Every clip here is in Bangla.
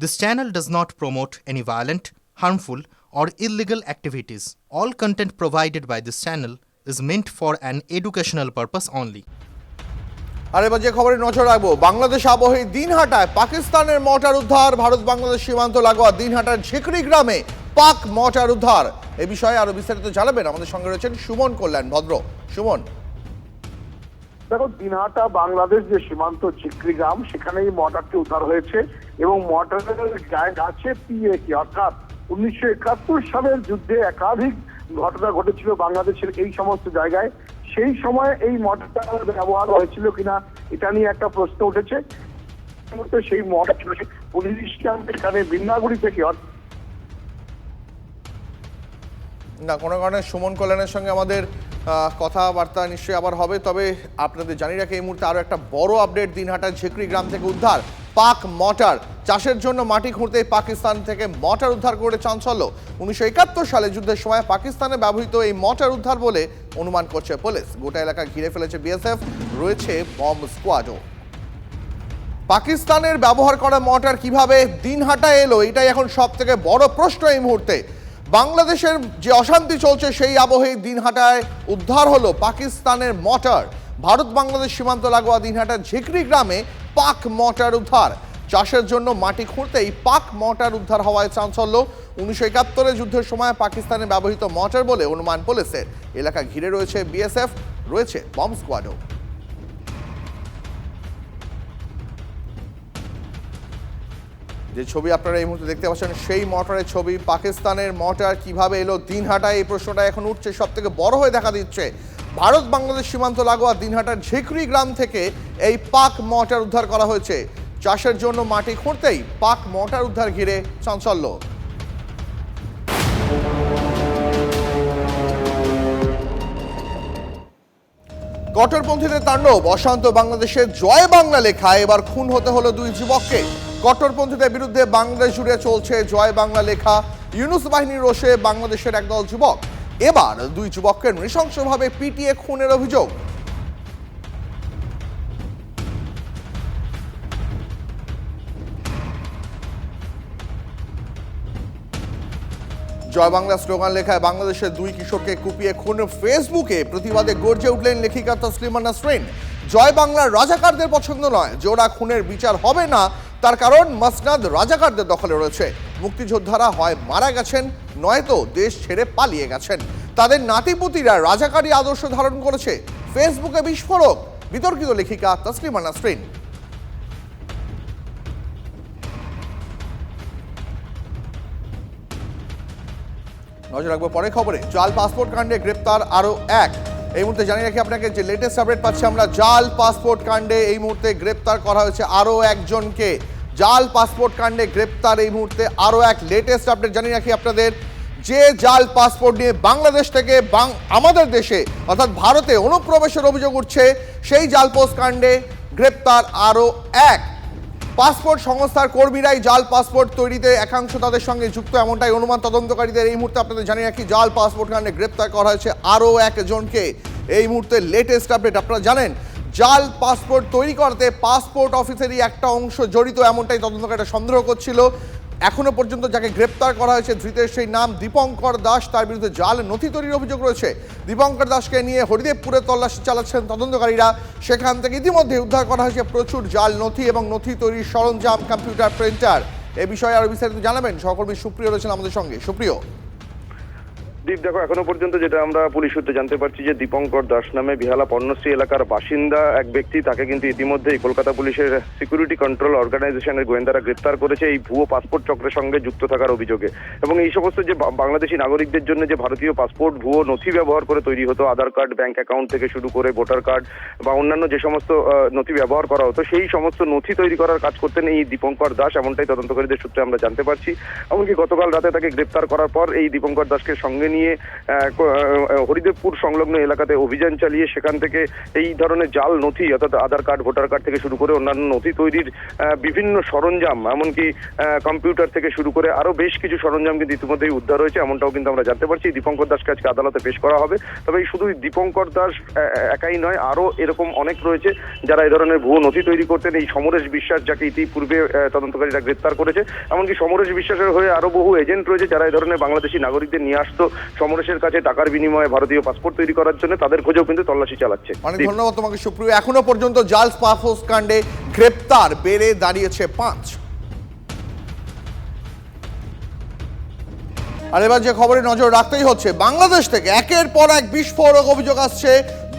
This channel does not promote any violent, harmful, or illegal activities. All content provided by this channel is meant for an educational purpose only. আর এবার যে খবরে নজর রাখব বাংলাদেশ আবহে দিনহাটায় পাকিস্তানের মর্টার উদ্ধার ভারত বাংলাদেশ সীমান্ত লাগোয়া দিনহাটার ঝিকরি গ্রামে পাক মর্টার উদ্ধার এ বিষয়ে আরও বিস্তারিত জানাবেন আমাদের সঙ্গে রয়েছেন সুমন কল্যাণ ভদ্র সুমন দেখো, দিনহাটা বাংলাদেশ যে সীমান্ত চিকরি গ্রাম, সেখানেই মর্টারটি উদ্ধার হয়েছে এবং মর্টারের গায়ে আছে পিএকে অর্থাৎ উনিশশো একাত্তর সালের যুদ্ধে একাধিক ঘটনা ঘটেছিল বাংলাদেশের এই সমস্ত জায়গায়। সেই সময় এই মর্টার ব্যবহার হয়েছিল কিনা, এটা নিয়ে একটা প্রশ্ন উঠেছে। সেই মর্টার পুলিশ ক্যাম্প এখানে বিন্নাগুড়ি থেকে না, কোনো কারণে সুমন কল্যাণের সঙ্গে আমাদের কথাবার্তা নিশ্চয়ই আবার হবে, তবে আপনাদের জানি রাখি, এই মুহূর্তে আরও একটা বড় আপডেট দিনহাটার ঝিকরি গ্রাম থেকে উদ্ধার। পাক মটার, চাষের জন্য মাটি খুঁড়তে পাকিস্তান থেকে মটার উদ্ধার করে চাঞ্চল্য। উনিশশো একাত্তর সালে যুদ্ধের সময় পাকিস্তানে ব্যবহৃত এই মটার উদ্ধার বলে অনুমান করছে পুলিশ। গোটা এলাকা ঘিরে ফেলেছে বিএসএফ, রয়েছে বম্ব স্কোয়াডও পাকিস্তানের ব্যবহার করা মর্টার কীভাবে দিনহাটা এলো, এটাই এখন সব থেকে বড় প্রশ্ন এই মুহূর্তে। বাংলাদেশের যে অশান্তি চলছে, সেই আবহে দিনহাটায় উদ্ধার হলো পাকিস্তানের মর্টার ভারত বাংলাদেশ সীমান্ত লাগোয়া দিনহাটার ঝিকরি গ্রামে পাক মর্টার উদ্ধার। চাষের জন্য মাটি খুঁড়তেই পাক মর্টার উদ্ধার হওয়ায় চাঞ্চল্য। উনিশশো একাত্তরের যুদ্ধের সময় পাকিস্তানে ব্যবহৃত মর্টার বলে অনুমান পুলিশের। এলাকা ঘিরে রয়েছে বিএসএফ, রয়েছে বম্ব স্কোয়াডও। যে ছবি আপনারা এই মুহূর্তে দেখতে পাচ্ছেন, সেই মর্টারের ছবি। পাকিস্তানের মর্টার কীভাবে এলো? দিনহাটায় এই প্রশ্নটা এখন উঠছে সব থেকে বড় হয়ে দেখা দিচ্ছে। ভারত, বাংলাদেশ সীমান্ত লাগোয়া দিনহাটার ঝিকরি গ্রাম থেকে এই পাক মর্টার উদ্ধার করা হয়েছে। চাষের জন্য মাটি খুঁড়তেই পাক মর্টার উদ্ধার ঘিরে চাঞ্চল্য। কট্টরপন্থীদের তাণ্ডব, অশান্ত বাংলাদেশের জয় বাংলা লেখা, এবার খুন হতে হলো দুই যুবককে। কট্টরপন্থীদের বিরুদ্ধে বাংলাদেশ জুড়ে চলছে জয় বাংলা লেখা ইউনুস বাহিনীর রোষে বাংলাদেশের একদল যুবক। এবার দুই যুবককে নৃশংসভাবে পিটিয়ে খুনের অভিযোগ। জয় বাংলা স্লোগান লেখায় বাংলাদেশের দুই কিশোরকে কুপিয়ে খুন। ফেসবুকে প্রতিবাদে গর্জে উঠলেন লেখিকা তসলিমা নাসরিন। জয় বাংলার রাজাকারদের পছন্দ নয়, জোড়া খুনের বিচার হবে না তার কারণ মাসনাদ রাজাকারদের দখলে রয়েছে। মুক্তিযোদ্ধারা হয় মারা গেছেন, নয়তো দেশ ছেড়ে পালিয়ে গেছেন। তাদের নাতিপুতিরা রাজাকারী আদর্শ ধারণ করেছে। ফেসবুকে বিস্ফোরক, বিতর্কিত লেখিকা তসলিমা নাসরিন। নজর রাখব পরে খবরে। জাল পাসপোর্ট কাণ্ডে গ্রেপ্তার আরও এক এই মুহূর্তে জানিয়ে রাখি আপনাকে যে লেটেস্ট আপডেট পাচ্ছি আমরা, জাল পাসপোর্ট কাণ্ডে এই মুহূর্তে গ্রেপ্তার করা হয়েছে আরও একজনকে। জাল পাসপোর্ট কাণ্ডে গ্রেপ্তার এই মুহূর্তে আরও এক লেটেস্ট আপডেট জানিয়ে রাখি আপনাদের। যে জাল পাসপোর্ট নিয়ে বাংলাদেশ থেকে আমাদের দেশে, অর্থাৎ ভারতে অনুপ্রবেশের অভিযোগ উঠছে, সেই জাল পোস্ট কাণ্ডে গ্রেপ্তার আরও এক। পাসপোর্ট সংস্থার কর্মীরাই জাল পাসপোর্ট তৈরিতে একাংশ তাদের সঙ্গে যুক্ত, এমনটাই অনুমান তদন্তকারীদের। এই মুহূর্তে আপনাদের জানিয়ে রাখি, জাল পাসপোর্ট কারণে গ্রেপ্তার করা হয়েছে আরও একজনকে। এই মুহূর্তে লেটেস্ট আপডেট আপনারা জানেন, জাল পাসপোর্ট তৈরি করতে পাসপোর্ট অফিসেরই একটা অংশ জড়িত, এমনটাই তদন্তকারীরা সন্দেহ করছিল। এখনও পর্যন্ত যাকে গ্রেপ্তার করা হয়েছে ধৃতের সেই নাম দীপঙ্কর দাস, তার বিরুদ্ধে জাল, নথি তৈরির অভিযোগ রয়েছে। দীপঙ্কর দাসকে নিয়ে হরিদেবপুরে তল্লাশি চালাচ্ছেন তদন্তকারীরা। সেখান থেকে ইতিমধ্যে উদ্ধার করা হয়েছে প্রচুর জাল, নথি এবং নথি তৈরির সরঞ্জাম, কম্পিউটার, প্রিন্টার। এ বিষয়ে আরও বিস্তারিত জানাবেন সহকর্মী সুপ্রিয় রয়েছেন আমাদের সঙ্গে। সুপ্রিয়। দীপ দেখো, এখনও পর্যন্ত যেটা আমরা পুলিশ সূত্রে জানতে পারছি যে দীপঙ্কর দাস নামে বিহালা পর্ণশ্রী এলাকার বাসিন্দা এক ব্যক্তি, তাকে কিন্তু ইতিমধ্যেই কলকাতা পুলিশের সিকিউরিটি কন্ট্রোল অর্গানাইজেশনের গোয়েন্দারা গ্রেপ্তার করেছে এই ভুয়ো পাসপোর্ট চক্রের সঙ্গে যুক্ত থাকার অভিযোগে। এবং এই সমস্ত যে বাংলাদেশি নাগরিকদের জন্য যে ভারতীয় পাসপোর্ট ভুয়ো নথি ব্যবহার করে তৈরি হতো, আধার কার্ড ব্যাংক অ্যাকাউন্ট থেকে শুরু করে ভোটার কার্ড বা অন্যান্য যে সমস্ত নথি ব্যবহার করা হতো, সেই সমস্ত নথি তৈরি করার কাজ করতেন এই দীপঙ্কর দাস, এমনটাই তদন্তকারীদের সূত্রে আমরা জানতে পারছি। এমনকি গতকাল রাতে তাকে গ্রেপ্তার করার পর এই দীপঙ্কর দাসকে সঙ্গে নিয়ে নিয়ে হরিদেবপুর সংলগ্ন এলাকাতে অভিযান চালিয়ে সেখান থেকে এই ধরনের জাল, নথি অর্থাৎ আধার কার্ড, ভোটার কার্ড থেকে শুরু করে অন্যান্য নথি তৈরির বিভিন্ন সরঞ্জাম, এমনকি কম্পিউটার থেকে শুরু করে আরও বেশ কিছু সরঞ্জাম কিন্তু ইতিমধ্যেই উদ্ধার হয়েছে, এমনটাও কিন্তু আমরা জানতে পারছি। দীপঙ্কর দাসকে আজকে আদালতে পেশ করা হবে। তবে এই শুধু দীপঙ্কর দাস একাই নয় আরও এরকম অনেক রয়েছে যারা এই ধরনের ভুয়ো নথি তৈরি করতেন। এই সমরেশ বিশ্বাস যাকে ইতিপূর্বে তদন্তকারীরা গ্রেপ্তার করেছে। এমনকি সমরেশ বিশ্বাসের হয়ে আরও বহু এজেন্ট রয়েছে যারা এই ধরনের বাংলাদেশি নাগরিকদের নিয়ে আসতো সমরেশের কাছে টাকার বিনিময়ে ভারতীয় পাসপোর্ট তৈরি করার জন্য তাদের খোঁজেও কিন্তু তল্লাশি চালাচ্ছে। অনেক ধন্যবাদ তোমাকে সুপ্রিয়। এখনও পর্যন্ত জাল পাফোস কাণ্ডে গ্রেপ্তার বেড়ে দাঁড়িয়েছে পাঁচ। আর এবার যে খবরে নজর রাখতেই হচ্ছে বাংলাদেশ থেকে একের পর এক বিস্ফোরক অভিযোগ আসছে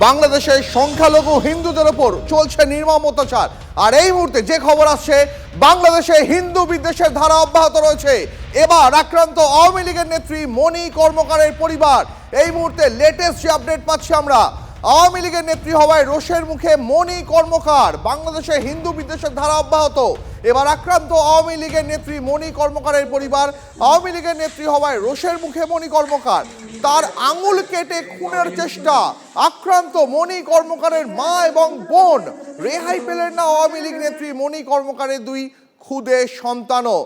বাংলাদেশের সংখ্যালঘু হিন্দুদের ওপর চলছে নির্মম অত্যাচার। আর এই মুহূর্তে যে খবর আসছে, বাংলাদেশে হিন্দু বিদ্বেষের ধারা অব্যাহত রয়েছে। এবার আক্রান্ত আওয়ামী লীগের নেত্রী মণি কর্মকারের পরিবার। এই মুহূর্তে লেটেস্ট যে আপডেট পাচ্ছি আমরা আওয়ামী লীগের নেত্রী হওয়ায় রোষের মুখে মণি কর্মকার। বাংলাদেশে হিন্দু বিদ্বেষের ধারা অব্যাহত। এবার আক্রান্ত আওয়ামী লীগের নেত্রী মণি কর্মকারের পরিবার। আওয়ামী লীগের নেত্রী হওয়ায় রোষের মুখে মণি কর্মকার। তার আঙুল কেটে খুনের চেষ্টা। আক্রান্ত মণি কর্মকারের মা এবং বোন। রেহাই পেলেন না আওয়ামী লীগ নেত্রী মণি কর্মকারের দুই খুদে সন্তানও।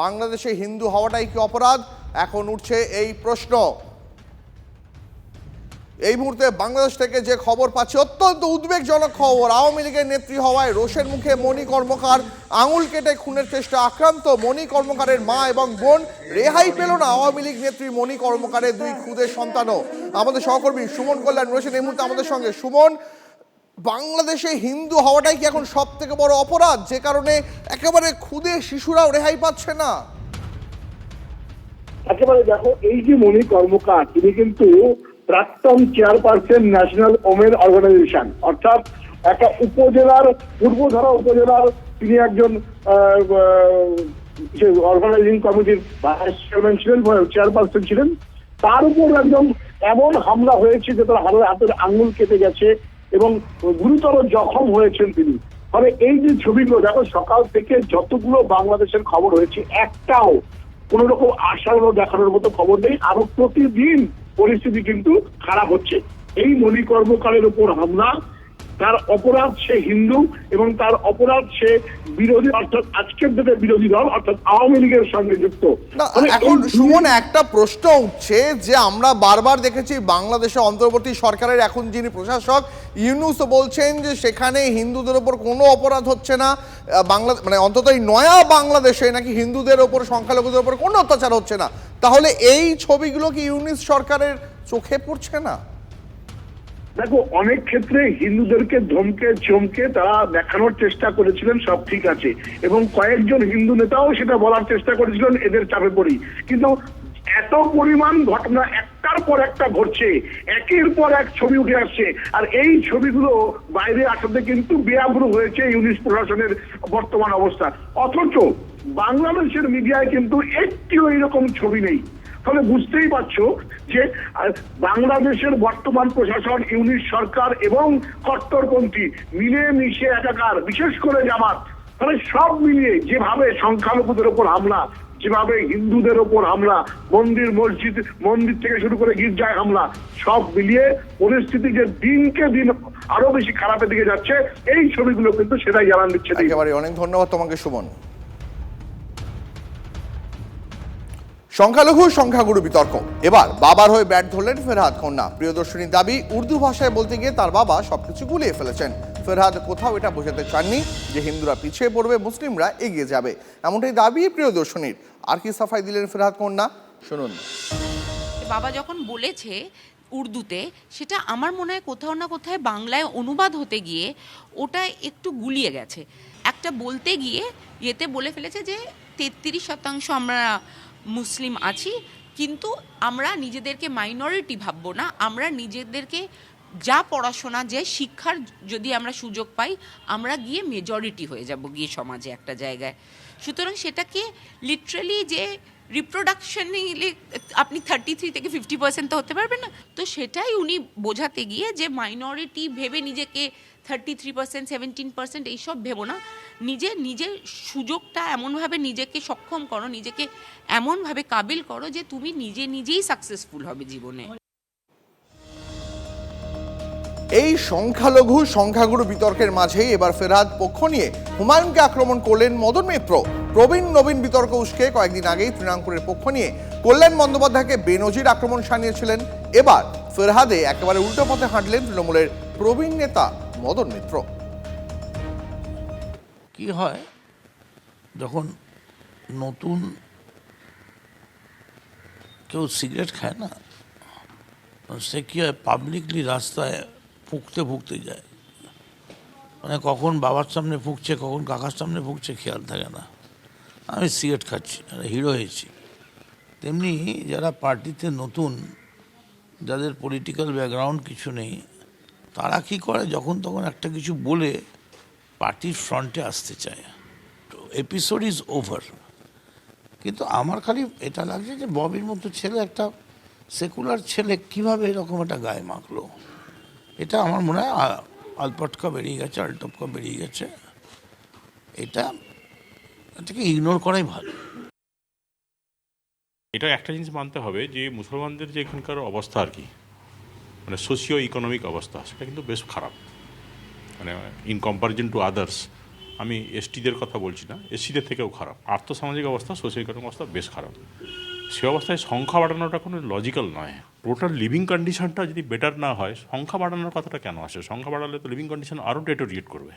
বাংলাদেশে হিন্দু হওয়াটাই কি অপরাধ? এখন উঠছে এই প্রশ্ন। এই মুহূর্তে বাংলাদেশ থেকে যে খবর পাচ্ছি, অত্যন্ত উদ্বেগজনক খবর। আওয়ামী লীগের নেত্রী হওয়ায় রোষের মুখে মণি কর্মকার। আঙুল কেটে খুনের চেষ্টা আক্রান্ত মণি কর্মকারের মা এবং বোন। রেহাই পেল না আওয়ামী লীগ নেত্রী মণি কর্মকারের দুই খুদের সন্তানও। আমাদের সহকর্মী সুমন কল্যাণ রয়েছেন এই মুহূর্তে আমাদের সঙ্গে। সুমন, বাংলাদেশে হিন্দু হওয়াটাই কি এখন সব থেকে বড় অপরাধ? যে কারণে একেবারে খুদে শিশুরাও রেহাই পাচ্ছে না। একেবারে দেখো, এই যে মণি কর্মকার, তিনি কিন্তু প্রাক্তন চেয়ারপারসন ন্যাশনাল ওমেন অর্গানাইজেশন অর্থাৎ একটা উপজেলার, পূর্বধারা উপজেলার তিনি একজন যে অর্গানাইজিং কমিটির ভাইস চেয়ারম্যান ছিলেন চেয়ারপারসন ছিলেন। তার উপর একদম এমন হামলা হয়েছে যে তার হাতের হাতের আঙুল কেটে গেছে এবং গুরুতর জখম হয়েছেন তিনি। ফলে এই যে ছবিগুলো, দেখো সকাল থেকে যতগুলো বাংলাদেশের খবর হয়েছে, একটাও কোন রকম আশার দেখানোর মতো খবর নেই। আরও প্রতিদিন পরিস্থিতি কিন্তু খারাপ হচ্ছে। এই মণি কর্মকারের উপর হামলা তার অপরাধ সে হিন্দু এবং তার অপরাধ সে বিরোধী অর্থাৎ আজকের দিনে বিরোধী দল অর্থাৎ আওয়ামী লীগের সঙ্গে যুক্ত। মানে এখন সুমন একটা প্রশ্ন উঠছে যে আমরা বারবার দেখেছি বাংলাদেশে অন্তর্বর্তী সরকারের এখন যিনি প্রশাসক ইউনুস বলছেন যে সেখানে হিন্দুদের ওপর কোনো অপরাধ হচ্ছে না। বাংলা মানে অন্তত এই নয়া বাংলাদেশে নাকি হিন্দুদের ওপর সংখ্যালঘুদের ওপর কোনো অত্যাচার হচ্ছে না। তাহলে এই ছবিগুলো কি ইউনিস সরকারের চোখে পড়ছে না? দেখো, অনেক ক্ষেত্রে হিন্দুদেরকে ধমকে, চমকে তারা দেখানোর চেষ্টা করেছিলেন, সব ঠিক আছে। এবং কয়েকজন হিন্দু নেতাও সেটা বলার চেষ্টা করেছিলেন, এদের চাপে পড়ি। কিন্তু এত পরিমাণ ঘটনা একটার পর একটা ঘটছে, একের পর এক ছবি উঠে আসছে। আর এই ছবিগুলো বাইরে আসাতে কিন্তু বেআগ্রহ হয়েছে ইউনিস প্রশাসনের বর্তমান অবস্থা। অথচ বাংলাদেশের মিডিয়ায় কিন্তু একটিও এরকম ছবি নেই। ফলে বুঝতেই পারছ যে বাংলাদেশের বর্তমান প্রশাসন, ইউনিট সরকার এবং কট্টরপন্থী মিলে মিশে একাকার, বিশেষ করে জামাত। ফলে সব মিলিয়ে যেভাবে সংখ্যালঘুদের ওপর হামলা, যেভাবে হিন্দুদের ওপর হামলা, মন্দির, মসজিদ, মন্দির থেকে শুরু করে গির্জায় হামলা, সব মিলিয়ে পরিস্থিতি যে দিনকে দিন আরও বেশি খারাপের দিকে যাচ্ছে, এই ছবিগুলো কিন্তু সেটাই জানান দিচ্ছে। অনেক ধন্যবাদ তোমাকে, সুমন। সংখ্যালঘু সংখ্যাগুরু বিতর্ক। এবার বাবার হয়ে ব্যাট ধরলেন ফেরহাদ কন্যা। প্রিয়দর্শনীর দাবি, উর্দু ভাষায় বলতে গিয়ে তার বাবা সবকিছু গুলিয়ে ফেলেছেন। ফেরহাদ কোথাও এটা বোঝাতে চাননি যে হিন্দুরা পিছিয়ে পড়বে, মুসলিমরা এগিয়ে যাবে। এমনটাই দাবি প্রিয়দর্শনীর। আর কি সাফাই দিলেন ফেরহাদ কন্যা? শুনুন। বাবা যখন বলেছে উর্দুতে, সেটা আমার মনে হয় কোথাও না কোথায় বাংলায় অনুবাদ হতে গিয়ে ওটা একটু গুলিয়ে গেছে। একটা বলতে গিয়ে ইয়েতে বলে ফেলেছে যে তেত্রিশ শতাংশ আমরা মুসলিম আছি, কিন্তু আমরা নিজেদেরকে মাইনরিটি ভাববো না। আমরা নিজেদেরকে যা পড়াশোনা, যে শিক্ষার যদি আমরা সুযোগ পাই, আমরা গিয়ে মেজরিটি হয়ে যাব গিয়ে সমাজে একটা জায়গায়। সুতরাং সেটাকে লিটারালি যে রিপ্রোডাকশনে আপনি থার্টি থ্রি থেকে ফিফটি পার্সেন্ট তো হতে পারবেন না। তো সেটাই উনি বোঝাতে গিয়ে যে মাইনরিটি ভেবে নিজেকে thirty three percent seventeen percent এইসব ভেবো না। নিজে নিজের সুযোগটা এমনভাবে নিজেকে সক্ষম করো, নিজেকে এমনভাবে কাবিল করো যে তুমি নিজে নিজেই সাকসেসফুল হবে জীবনে। এই সংখ্যালঘু সংখ্যাগুরু বিতর্কের মাঝেই এবার ফেরহাদ পক্ষ নিয়ে হুমায়ুনকে আক্রমণ করলেন মদন মিত্র। প্রবীণ নবীন বিতর্ক উস্কে কয়েকদিন আগেই তৃণাঙ্কুরের পক্ষ নিয়ে কল্যাণ বন্দ্যোপাধ্যায়কে বেনজির আক্রমণ সানিয়েছিলেন এবার ফেরহাদে একেবারে উল্টো পথে হাঁটলেন তৃণমূলের প্রবীণ নেতা মদন মিত্র। কি হয়? যখন নতুন কেউ সিগারেট খায় না, সে কি হয়? পাবলিকলি রাস্তায় ফুঁকতে ফুঁকতে যায়। মানে কখন বাবার সামনে ফুঁকছে, কখন কাকার সামনে ফুঁকছে খেয়াল থাকে না। আমি সিগারেট খাচ্ছি হিরো হয়েছি। তেমনি যারা পার্টিতে নতুন, যাদের পলিটিক্যাল ব্যাকগ্রাউন্ড কিছু নেই, তারা কি করে? যখন তখন একটা কিছু বলে পার্টির ফ্রন্টে আসতে চায়। তো এপিসোড ইজ ওভার কিন্তু আমার খালি এটা লাগছে যে ববির মতো ছেলে, একটা সেকুলার ছেলে কীভাবে এরকম একটা গায়ে মাখলো? এটা আমার মনে হয় আলপটকা বেরিয়ে গেছে, আলটপকা বেরিয়ে গেছে। এটা এটাকে ইগনোর করাই ভালো। এটা একটা জিনিস মানতে হবে যে মুসলমানদের যে এখানকার অবস্থা আর কি মানে সোশিও ইকোনমিক অবস্থা, সেটা কিন্তু বেশ খারাপ। মানে ইন কম্পারিজন টু আদার্স আমি এসটিদের কথা বলছি না এসসিদের থেকেও খারাপ। আর্থসামাজিক অবস্থা সোশ্যাল ইকোনমিক অবস্থা বেশ খারাপ। সে অবস্থায় সংখ্যা বাড়ানোটা কোনো লজিক্যাল নয়। টোটাল লিভিং কন্ডিশনটা যদি বেটার না হয়, সংখ্যা বাড়ানোর কথাটা কেন আসে? সংখ্যা বাড়ালে তো লিভিং কন্ডিশন আরও ডেটোরিয়েট করবে।